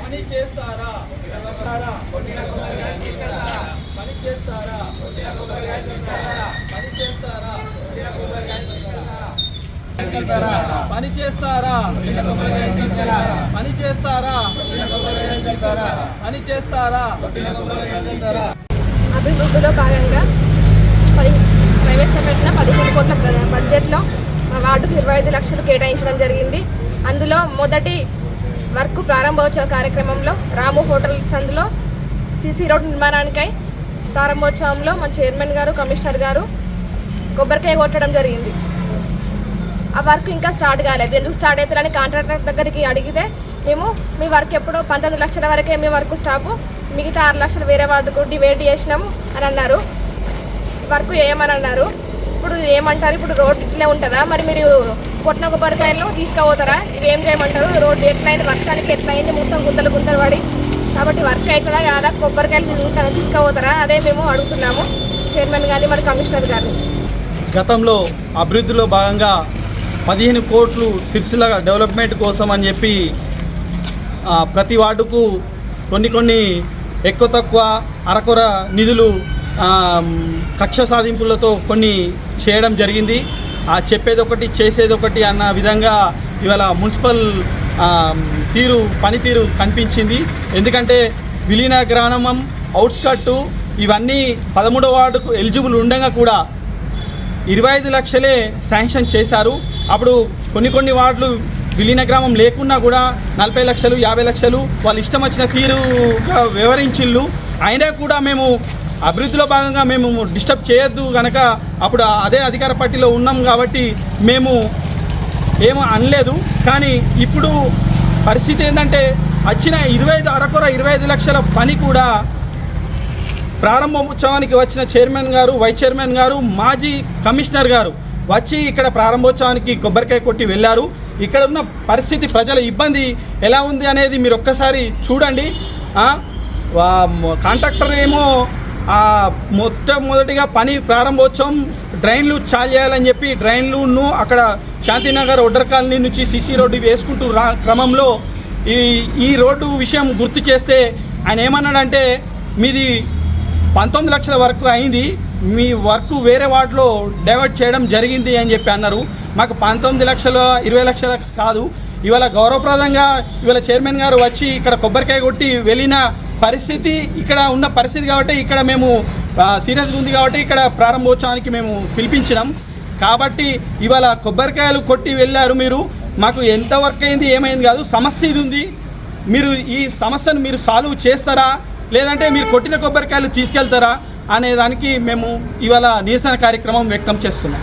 పని చేస్తారా పని చేస్తారా పని చేస్తారా పని చేస్తారా పని చేస్తారా పని చేస్తారా అభివృద్ధిలో భాగంగా పది ప్రవేశపెట్టిన పదిహేను కోట్ల బడ్జెట్లో మా వార్డుకు ఇరవై ఐదు లక్షలు కేటాయించడం జరిగింది. అందులో మొదటి వర్క్ ప్రారంభోత్సవ కార్యక్రమంలో రాము హోటల్ సందులో సీసీ రోడ్ నిర్మాణానికై ప్రారంభోత్సవంలో మా చైర్మన్ గారు కమిషనర్ గారు కొబ్బరికాయ కొట్టడం జరిగింది. ఆ వర్క్ ఇంకా స్టార్ట్ కాలేదు. ఎందుకు స్టార్ట్ అవుతుందని కాంట్రాక్టర్ దగ్గరికి అడిగితే మేము మీ వర్క్ ఎప్పుడో పంతొమ్మిది లక్షల వరకే మీ వర్క్ స్టాపు మిగతా ఆరు లక్షలు వేరే వాళ్ళకు డివైడ్ చేసినాం అని అన్నారు. వర్క్ చేయమని అన్నారు. ఇప్పుడు ఏమంటారు? ఇప్పుడు రోడ్ ఇట్లే ఉంటుందా? మరి మీరు కొట్టిన కొబ్బరికాయలను తీసుకుపోతారా? ఇవేం చేయమంటారు? రోడ్డు ఎట్లయింది? వర్షానికి ఎట్లయింది? మొత్తం గుంతలు గుంతలు పడి. కాబట్టి వర్క్ అవుతుందా కాదా? కొబ్బరికాయలు తీసుకుపోతారా? అదే మేము అడుగుతున్నాము. చైర్మన్ కానీ మరి కమిషనర్ కానీ గతంలో అభివృద్ధిలో భాగంగా పదిహేను కోట్లు సిరిసిల డెవలప్మెంట్ కోసం అని చెప్పి ప్రతి వార్డుకు కొన్ని కొన్ని ఎక్కువ తక్కువ అరకొర నిధులు కక్ష సాధింపులతో కొన్ని చేయడం జరిగింది. చెప్పేది ఒకటి చేసేది ఒకటి అన్న విధంగా ఇవాళ మున్సిపల్ తీరు పనితీరు కనిపించింది. ఎందుకంటే విలీన గ్రామం అవుట్స్కట్టు ఇవన్నీ పదమూడవ వార్డుకు ఎలిజిబుల్ ఉండగా కూడా ఇరవై ఐదు లక్షలే శాంక్షన్ చేశారు. అప్పుడు కొన్ని కొన్ని వార్డులు విలీన గ్రామం లేకున్నా కూడా నలభై లక్షలు యాభై లక్షలు వాళ్ళు ఇష్టం వచ్చిన తీరుగా వివరించిళ్ళు. అయినా కూడా మేము అభివృద్ధిలో భాగంగా మేము డిస్టర్బ్ చేయొద్దు కనుక అప్పుడు అదే అధికార పార్టీలో ఉన్నాం కాబట్టి మేము ఏమో అనలేదు. కానీ ఇప్పుడు పరిస్థితి ఏంటంటే వచ్చిన ఇరవై ఐదు అరకొర ఇరవై ఐదు లక్షల పని కూడా ప్రారంభోత్సవానికి వచ్చిన చైర్మన్ గారు వైస్ చైర్మన్ గారు మాజీ కమిషనర్ గారు వచ్చి ఇక్కడ ప్రారంభోత్సవానికి కొబ్బరికాయ కొట్టి వెళ్ళారు. ఇక్కడ ఉన్న పరిస్థితి ప్రజల ఇబ్బంది ఎలా ఉంది అనేది మీరు ఒక్కసారి చూడండి. కాంట్రాక్టర్ ఏమో మొట్టమొదటిగా పని ప్రారంభోత్సవం డ్రైన్లు చాలు చేయాలని చెప్పి డ్రైన్లును అక్కడ శాంతినగర్ ఒడ్డర్ కాలనీ నుంచి సిసి రోడ్డు వేసుకుంటూ రా క్రమంలో ఈ ఈ రోడ్డు విషయం గుర్తు చేస్తే ఆయన ఏమన్నాడంటే మీది పంతొమ్మిది లక్షల వరకు అయింది మీ వర్క్ వేరే వాటిలో డైవర్ట్ చేయడం జరిగింది అని చెప్పి అన్నారు. మాకు పంతొమ్మిది లక్షల ఇరవై లక్షల కాదు. ఇవాళ గౌరవప్రదంగా ఇవాళ చైర్మన్ గారు వచ్చి ఇక్కడ కొబ్బరికాయ కొట్టి వెళ్ళిన పరిస్థితి ఇక్కడ ఉన్న పరిస్థితి కాబట్టి ఇక్కడ మేము సీరియస్గా ఉంది కాబట్టి ఇక్కడ ప్రారంభోత్సవానికి మేము పిలిపించినాం. కాబట్టి ఇవాళ కొబ్బరికాయలు కొట్టి వెళ్ళారు మీరు. మాకు ఎంత వర్క్ అయింది ఏమైంది కాదు సమస్య ఇది ఉంది. మీరు ఈ సమస్యను మీరు సాల్వ్ చేస్తారా? లేదంటే మీరు కొట్టిన కొబ్బరికాయలు తీసుకెళ్తారా? అనే దానికి మేము ఇవాళ నిరసన కార్యక్రమం వ్యక్తం చేస్తున్నాం.